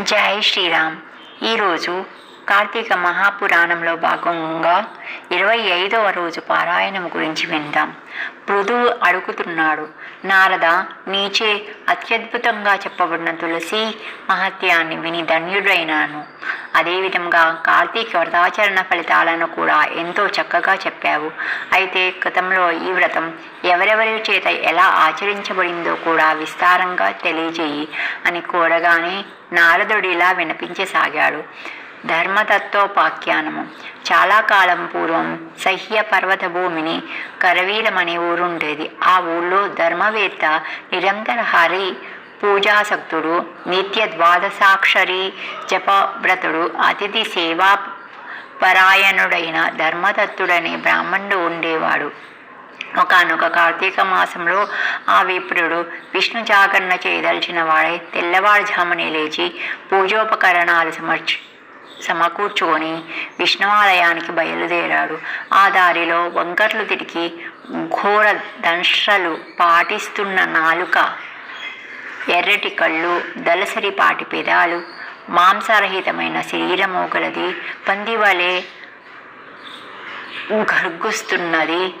జై శ్రీరామ్. ఈరోజు కార్తీక మహాపురాణంలో భాగంగా ఇరవై ఐదవ రోజు పారాయణం గురించి విందాం. పృథువు అడుగుతున్నాడు నారద నీచే అత్యద్భుతంగా చెప్పబడిన తులసి మహత్యాన్ని విని ధన్యుడైనాను. అదేవిధంగా కార్తీక వ్రతాచరణ ఫలితాలను కూడా ఎంతో చక్కగా చెప్పావు. అయితే గతంలో ఈ వ్రతం ఎవరెవరి చేత ఎలా ఆచరించబడిందో కూడా విస్తారంగా తెలియజేయి అని కోరగానే నారదుడిలా వినిపించసాగాడు. ధర్మతత్వోపాఖ్యానము. చాలా కాలం పూర్వం సహ్య పర్వత భూమిని కరవీరమనే ఊరుండేది. ఆ ఊళ్ళో ధర్మవేత్త నిరంతర హరి పూజాసక్తుడు నిత్య ద్వాదశాక్షరి జపవ్రతుడు అతిథి సేవా పరాయణుడైన ధర్మదత్తుడనే బ్రాహ్మణుడు ఉండేవాడు ఒకనొక కార్తీక మాసంలో ఆ విప్రుడు విష్ణు జాగరణ చేయదలిచిన వాడే తెల్లవారుజామునే లేచి పూజోపకరణాలు సమర్చి సమకూర్చుకొని విష్ణువాలయానికి బయలుదేరాడు ఆ దారిలో వంకర్లు తిరిగి ఘోర దంశ్రలు పాటిస్తున్న నాలుక ఎర్రటి కళ్ళు దలసరిపాటి పెదాలు మాంసరహితమైన శరీరము గలది పందివలే గర్గుస్తున్నది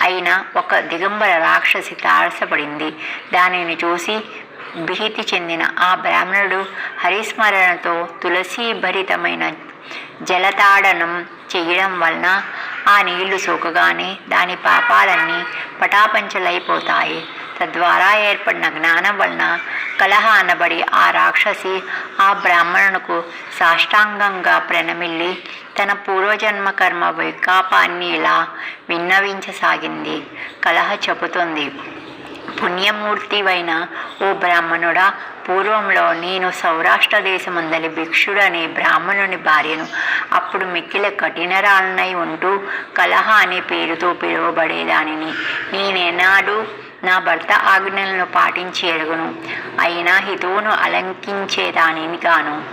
అయిన ఒక దిగంబర రాక్షసి తారసపడింది. దానిని చూసి భీతి చెందిన ఆ బ్రాహ్మణుడు హరిస్మరణతో తులసీభరితమైన జలతాడనం చేయడం వలన ఆ నీళ్ళు సోకగానే దాని పాపాలన్నీ పటాపంచలైపోతాయి. తద్వారా ఏర్పడిన జ్ఞానం వలన కలహ అనబడి ఆ రాక్షసి ఆ బ్రాహ్మణునకు సాష్టాంగంగా ప్రణమిల్లి తన పూర్వజన్మ కర్మ వైకాపాన్ని ఇలా విన్నవించసాగింది. కలహ చెబుతుంది పుణ్యమూర్తివైన ఓ బ్రాహ్మణుడా పూర్వంలో నేను సౌరాష్ట్ర దేశమందలి భిక్షుడనే బ్రాహ్మణుని భార్యను అప్పుడు మిక్కిల కఠినరాలనై ఉంటూ కలహ అనే పేరుతో పిలువబడేదానిని. నేనేనాడు నా భర్త ఆజ్ఞలను పాటించి ఎరుగును. అయినా హితువును అలంకించేదానిని గాను.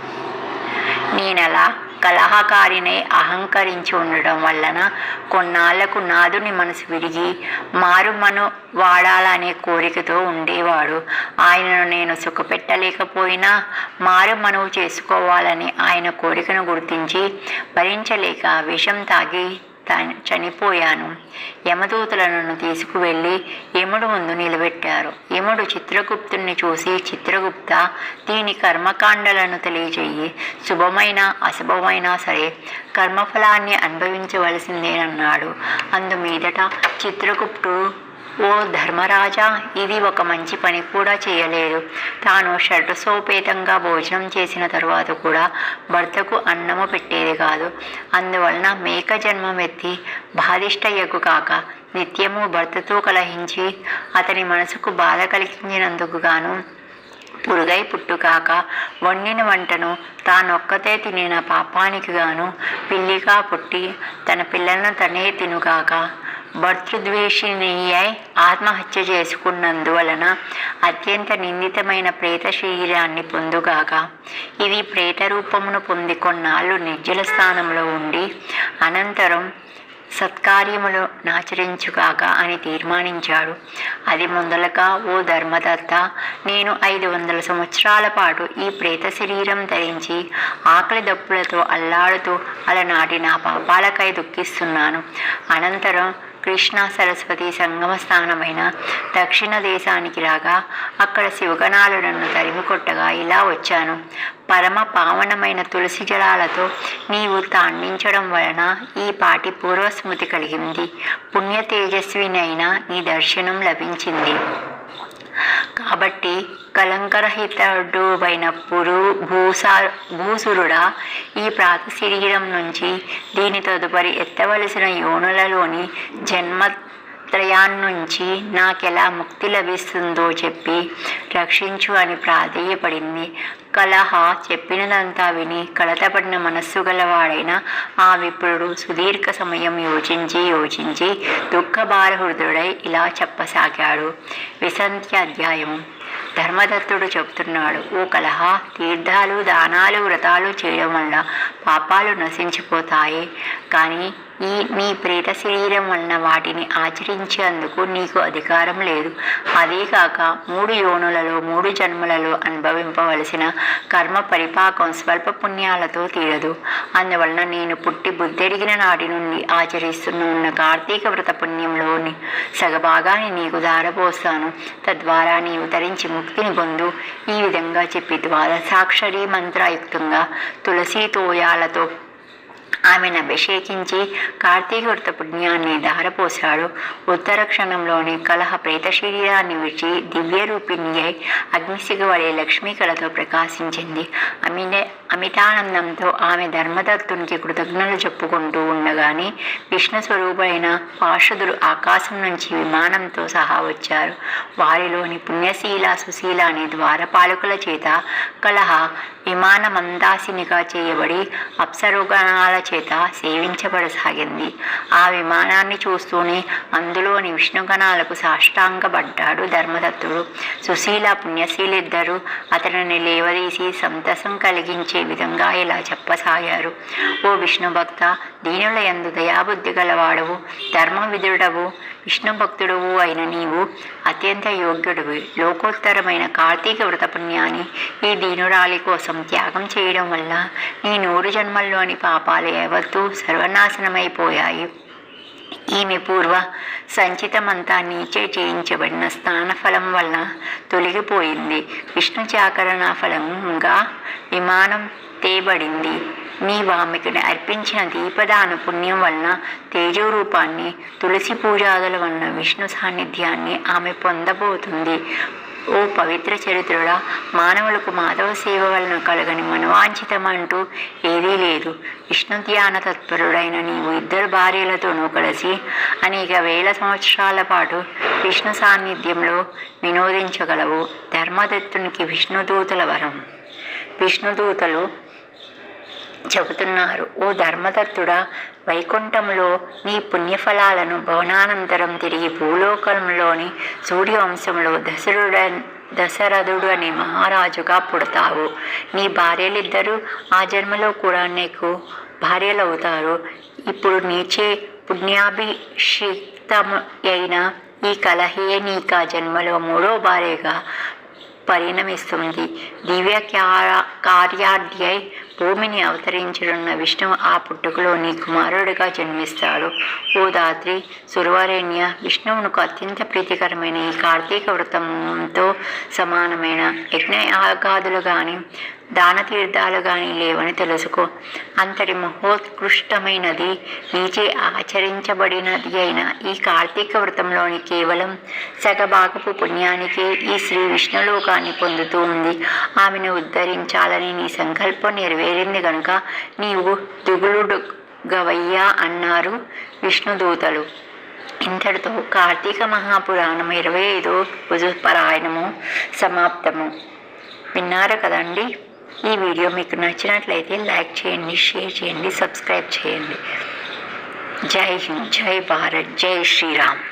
నేనలా కలహకారినై అహంకరించి ఉండడం వలన కొన్నాళ్ళకు నాదుని మనసు విరిగి మారుమను వాడాలనే కోరికతో ఉండేవాడు. ఆయనను నేను సుఖపెట్టలేకపోయినా మారుమనువు చేసుకోవాలని ఆయన కోరికను గుర్తించి భరించలేక విషం తాగి చనిపోయాను. యమదూతలను తీసుకువెళ్ళి యముడు ముందు నిలబెట్టారు. యముడు చిత్రగుప్తుని చూసి చిత్రగుప్త దీని కర్మకాండలను తెలియజేయి. శుభమైన అశుభమైన సరే కర్మఫలాన్ని అనుభవించవలసిందేనన్నాడు. అందు మీదట చిత్రగుప్తుడు ఓ ధర్మరాజా ఇది ఒక మంచి పని కూడా చేయలేదు. తాను షడ్రసోపేతంగా భోజనం చేసిన తరువాత కూడా భర్తకు అన్నము పెట్టేది కాదు. అందువలన మేక జన్మం ఎత్తి బాధిష్టయ్యకు కాక నిత్యము భర్తతో కలహించి అతని మనసుకు బాధ కలిగించినందుకు గాను పురుగై పుట్టుకాక వండిన వంటను తానొక్కతే తినిన పాపానికి గాను పిల్లిగా పుట్టి తన పిల్లలను తనే తినుగాక భర్తృద్వేషిని అయి ఆత్మహత్య చేసుకున్నందువలన అత్యంత నిందితమైన ప్రేత శరీరాన్ని పొందుగాక ఇది ప్రేత రూపమును పొంది కొన్నాళ్ళు నిర్జల స్థానంలో ఉండి అనంతరం సత్కార్యములు నాచరించుగాక అని తీర్మానించాడు. అది మొదలగా ఓ ధర్మదత్త నేను ఐదు వందల సంవత్సరాల పాటు ఈ ప్రేత శరీరం ధరించి ఆకలి దప్పులతో అల్లాడుతూ అలనాటి నా పాపాలకై దుఃఖిస్తున్నాను. అనంతరం కృష్ణా సరస్వతి సంగమ స్థానమైన దక్షిణ దేశానికి రాగా అక్కడ శివగణాలు నన్ను తరిమి కొట్టగా ఇలా వచ్చాను. పరమ పావనమైన తులసి జలాలతో నీవు తాండించడం వలన ఈ పాటి పూర్వస్మృతి కలిగింది. పుణ్య తేజస్వినైన నీ దర్శనం లభించింది. కాబట్టి కలంకరహితుడు అయిన భూసా భూసురుడా ఈ ప్రాత శరీరం నుంచి దీని తదుపరి ఎత్తవలసిన యోనులలోని జన్మత్రయాన్నుంచి నాకెలా ముక్తి లభిస్తుందో చెప్పి రక్షించు అని ప్రాధేయపడింది. కలహ చెప్పినదంతా విని కలతపడిన మనస్సు గలవాడైన ఆ విప్రుడు సుదీర్ఘ సమయం యోచించి యోచించి దుఃఖభారహృదుడై ఇలా చెప్పసాగాడు. విసంత్య అధ్యాయం. ధర్మదత్తుడు చెబుతున్నాడు ఓ కలహ తీర్థాలు దానాలు వ్రతాలు చేయడం వల్ల పాపాలు నశించిపోతాయి. కానీ ఈ నీ ప్రేత శరీరం వలన వాటిని ఆచరించేందుకు నీకు అధికారం లేదు. అదే కాక మూడు యోనులలో మూడు జన్మలలో అనుభవింపవలసిన కర్మ పరిపాకం స్వల్ప పుణ్యాలతో తీరదు. అందువలన నేను పుట్టి బుద్ధెరిగిన నాటి నుండి ఆచరిస్తున్న ఉన్న కార్తీక వ్రత పుణ్యంలోని సగభాగాన్ని నీకు దారపోస్తాను తద్వారా నీవు ధరించి ముక్తిని పొందు. ఈ విధంగా చెప్పి ద్వారా సాక్షరి మంత్రయుక్తంగా తులసి తోయాలతో ఆమెను అభిషేకించి కార్తీక పుణ్యాన్ని ధారపోశాడు. ఉత్తర క్షణంలోని కలహ ప్రేత శరీరాన్ని విడిచి దివ్యరూపిణి అయి అగ్నిసిగవడే లక్ష్మీ కళతో ప్రకాశించింది. అమినే అమితానందంతో ఆమె ధర్మదత్తునికి కృతజ్ఞతలు చెప్పుకుంటూ ఉండగానే విష్ణు స్వరూపైన పార్షదులు ఆకాశం నుంచి విమానంతో సహా వచ్చారు. వారిలోని పుణ్యశీల సుశీల అనే ద్వారపాలకుల చేత కలహ విమానమందాసినిగా చేయబడి అప్సరుగణాల చేత సేవించబడసాగింది. ఆ విమానాన్ని చూస్తూనే అందులోని విష్ణుగణాలకు సాష్టాంగపడ్డాడు ధర్మదత్తుడు. సుశీల పుణ్యశీలిద్దరూ అతనిని లేవదీసి సంతసం కలిగించే విధంగా ఇలా చెప్పసాగారు. ఓ విష్ణు భక్త దీనుల ఎందు దయాబుద్ధి గలవాడవు ధర్మ విధుడవు విష్ణు భక్తుడవు అయిన నీవు అత్యంత యోగ్యుడివి. లోకోత్తరమైన కార్తీక వ్రత పుణ్యాన్ని ఈ దీనురాలి కోసం త్యాగం చేయడం వల్ల నీ నూరు జన్మల్లోని పాపాలు యావత్తూ సర్వనాశనమైపోయాయి. ఈమె పూర్వ సంచితమంతా నీచే చేయించబడిన స్నానఫలం వలన తొలగిపోయింది. విష్ణు చాకరణ ఫలంగా విమానం తేబడింది. నీ అర్పించిన దీపదాన పుణ్యం వలన తేజో రూపాన్ని తులసి పూజాదుల వలన విష్ణు సాన్నిధ్యాన్ని ఆమె పొందబోతుంది. ఓ పవిత్ర చరిత్రుడా మానవులకు మాధవ సేవ వలన కలగని మనవాంఛితమంటూ ఏదీ లేదు. విష్ణు ధ్యాన తత్పరుడైన నీవు ఇద్దరు భార్యలతోనూ కలిసి అనేక వేల సంవత్సరాల పాటు విష్ణు సాన్నిధ్యంలో వినోదించగలవు ధర్మదత్తునికి విష్ణుదూతల వరం. విష్ణుదూతలు చెబుతున్నారు. ఓ ధర్మదత్తుడా వైకుంఠంలో నీ పుణ్యఫలాలను భవనానంతరం తిరిగి భూలోకంలోని సూర్యవంశంలో దశరుడ దశరథుడు అనే మహారాజుగా పుడతావు. నీ భార్యలిద్దరూ ఆ జన్మలో కూడా నీకు భార్యలవుతారు. ఇప్పుడు నీచే పుణ్యాభిషిక్తం అయిన ఈ కలహే నీకా జన్మలో మూడో భార్యగా పరిణమిస్తుంది. దివ్య క్యా- కార్యార్థ్యై భూమిని అవతరించనున్న విష్ణువు ఆ పుట్టుకలో నీ కుమారుడిగా జన్మిస్తాడు. ఓ దాత్రి సురవరేణ్య విష్ణువునకు అత్యంత ప్రీతికరమైన ఈ కార్తీక వ్రతంతో సమానమైన యజ్ఞయాగాదులు కానీ దాన తీర్థాలు కానీ లేవని తెలుసుకో. అంతటి మహోత్కృష్టమైనది నీచే ఆచరించబడినది అయిన ఈ కార్తీక వ్రతంలోని కేవలం సగభాగపు పుణ్యానికే ఈ శ్రీ విష్ణులోకాన్ని పొందుతూ ఉంది. ఆమెను ఉద్ధరించాలని నీ సంకల్పం నెరవేరింది గనుక నీవు దిగులుడు గవయ్యా అన్నారు విష్ణుదూతలు. ఇంతటితో కార్తీక మహాపురాణం ఇరవై ఐదో రోజు సమాప్తము. విన్నారు కదండి? ఈ వీడియో మీకు నచ్చినట్లయితే లైక్ చేయండి షేర్ చేయండి సబ్స్క్రైబ్ చేయండి. జై హింద్ జై భారత్ జై శ్రీరామ్.